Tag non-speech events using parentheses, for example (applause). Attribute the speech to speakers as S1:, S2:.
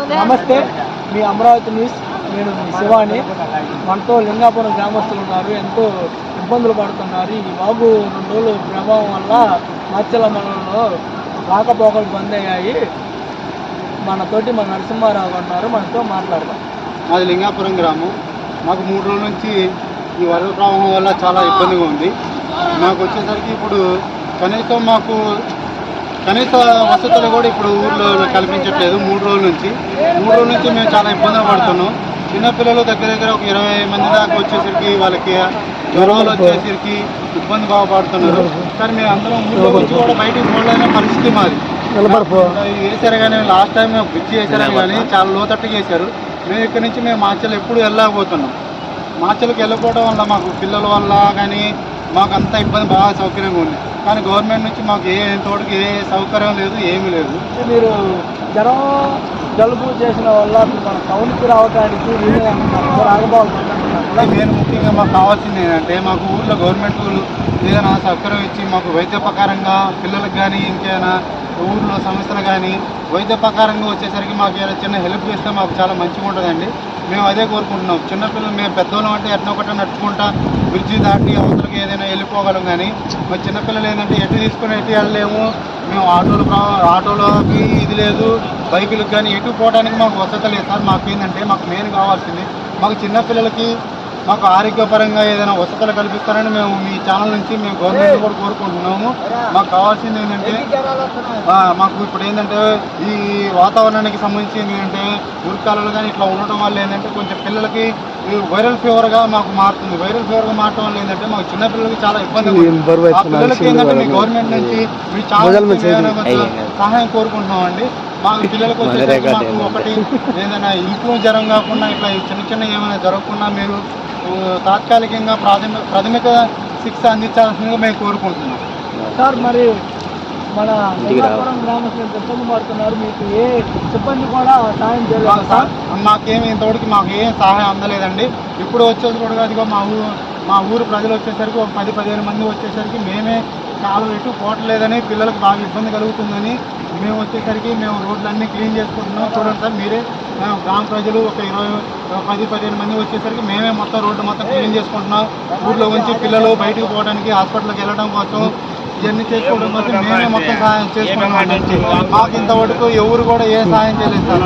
S1: నమస్తే మీ అమరావతి న్యూస్. నేను శివాని. మనతో లింగాపురం గ్రామస్తులు ఉన్నారు. ఎంతో ఇబ్బందులు పడుతున్నారు. ఈ వాగు రెండు రోజులు ప్రభావం వల్ల మత్స్యల మండలంలో రాకపోకలు బంద్ అయ్యాయి. మనతోటి మన నరసింహారావు ఉన్నారు మనతో మాట్లాడదాం.
S2: మాది లింగాపురం గ్రామం. మాకు మూడు రోజుల నుంచి ఈ వరద ప్రవాహం వల్ల చాలా ఇబ్బందిగా ఉంది. మాకు వచ్చేసరికి ఇప్పుడు కనీసం మాకు కనీస వసతులు కూడా ఇప్పుడు ఊర్లో కల్పించట్లేదు మూడు రోజుల నుంచి. మూడు రోజుల నుంచి మేము చాలా ఇబ్బందులు పడుతున్నాం. చిన్నపిల్లలు దగ్గర దగ్గర ఒక ఇరవై మంది దాకా వచ్చేసరికి వాళ్ళకి జ్వరాలు వచ్చేసరికి ఇబ్బంది బాగా పడుతున్నారు కానీ మేము అందరం ఊళ్ళో వచ్చి కూడా బయటికి పోలేని పరిస్థితి మాది. వేశారు కానీ లాస్ట్ టైం మేము బ్రిడ్జ్ వేశారు కానీ చాలా లోతట్టుగా వేశారు మేము ఇక్కడ నుంచి మేము మాచలు ఎప్పుడు వెళ్ళకపోతున్నాం మాచలకు వెళ్ళకపోవడం వల్ల మాకు పిల్లల వల్ల కానీ మాకు అంత ఇబ్బంది బాగా సౌకర్యంగా ఉంది. కానీ గవర్నమెంట్ నుంచి మాకు ఏ తోటికి ఏ సౌకర్యం లేదు ఏమీ లేదు.
S1: మీరు జ్వరం జలుబు చేసిన వల్ల మన టౌన్కి రావడానికి
S2: నేను ముఖ్యంగా మాకు కావాల్సింది ఏంటంటే మాకు ఊర్లో గవర్నమెంట్ ఏదైనా సౌకర్యం ఇచ్చి మాకు వైద్య ప్రకారంగా పిల్లలకు కానీ ఇంకేమైనా ఊర్లో సమస్యలు కానీ వైద్య ప్రకారంగా వచ్చేసరికి మాకు ఏదైనా చిన్న హెల్ప్ చేస్తే మాకు చాలా మంచిగా ఉంటుందండి. మేము అదే కోరుకుంటున్నాం. చిన్నపిల్లలు మేము పెద్దవాళ్ళం అంటే ఎట్లా ఒకటే నడుచుకుంటా బ్రిడ్జి దాటి అవతలకి ఏదైనా వెళ్ళిపోగలం కానీ మా చిన్నపిల్లలు ఏంటంటే ఎటు తీసుకుని ఎటు వెళ్ళలేము. మేము ఆటోలు ఆటోలోకి ఇది లేదు బైకులకు కానీ ఎటు పోవడానికి మాకు వసతి లేదు. సార్ మాకు ఏంటంటే మాకు మెయిన్ కావాల్సింది మాకు చిన్నపిల్లలకి మాకు ఆరోగ్యపరంగా ఏదైనా వసతులు కల్పిస్తారని మేము మీ ఛానల్ నుంచి మేము గవర్నమెంట్ కూడా కోరుకుంటున్నాము. మాకు కావాల్సింది ఏంటంటే మాకు ఇప్పుడు ఏంటంటే ఈ వాతావరణానికి సంబంధించి ఏంటంటే ఉరికాలలో కానీ ఇట్లా ఉండటం వల్ల ఏంటంటే కొంచెం పిల్లలకి వైరల్ ఫీవర్గా మాకు మారుతుంది. వైరల్ ఫీవర్గా మారటం వల్ల ఏంటంటే మాకు చిన్న పిల్లలకి చాలా ఇబ్బంది పిల్లలకి ఏంటంటే మీ గవర్నమెంట్ నుంచి మీ ఛానల్ సహాయం కోరుకుంటున్నామండి. మా పిల్లలకు (laughs) వచ్చేసరికి మాకు ఒకటి ఏదైనా ఇంట్లో జ్వరం కాకుండా ఇట్లా ఈ చిన్న చిన్న ఏమైనా జరగకుండా మీరు తాత్కాలికంగా ప్రాథమిక ప్రాథమిక శిక్ష అందించాల్సిందిగా మేము కోరుకుంటున్నాం.
S1: సార్ మరి మన లింగాపురం ఇబ్బంది పడుతున్నారు. మీకు ఏ సిబ్బంది కూడా సాయం చేయలేదు సార్
S2: మాకేమి ఇంతవరకు మాకు ఏం సహాయం అందలేదండి. ఇప్పుడు వచ్చేసి కూడా అదిగో మా ఊరు మా ఊరు ప్రజలు వచ్చేసరికి ఒక పది పదిహేను మంది వచ్చేసరికి మేమే కాలు ఎటు పోవట్లేదని పిల్లలకు బాగా ఇబ్బంది కలుగుతుందని మేము వచ్చేసరికి మేము రోడ్లన్నీ క్లీన్ చేసుకుంటున్నాం. చూడండి సార్ మీరే మేము గ్రామ ప్రజలు ఒక ఇరవై పది పదిహేను మంది వచ్చేసరికి మేమే మొత్తం రోడ్డు మొత్తం క్లీన్ చేసుకుంటున్నాం. ఊర్లో ఉంచి పిల్లలు బయటకు పోవడానికి హాస్పిటల్కి వెళ్ళడం కోసం ఇవన్నీ చేసుకోవడం కోసం మేమే మొత్తం సహాయం చేసుకుంటున్నాం మాకు ఇంతవరకు ఎవరు కూడా ఏ సహాయం చేయలేదు సార్.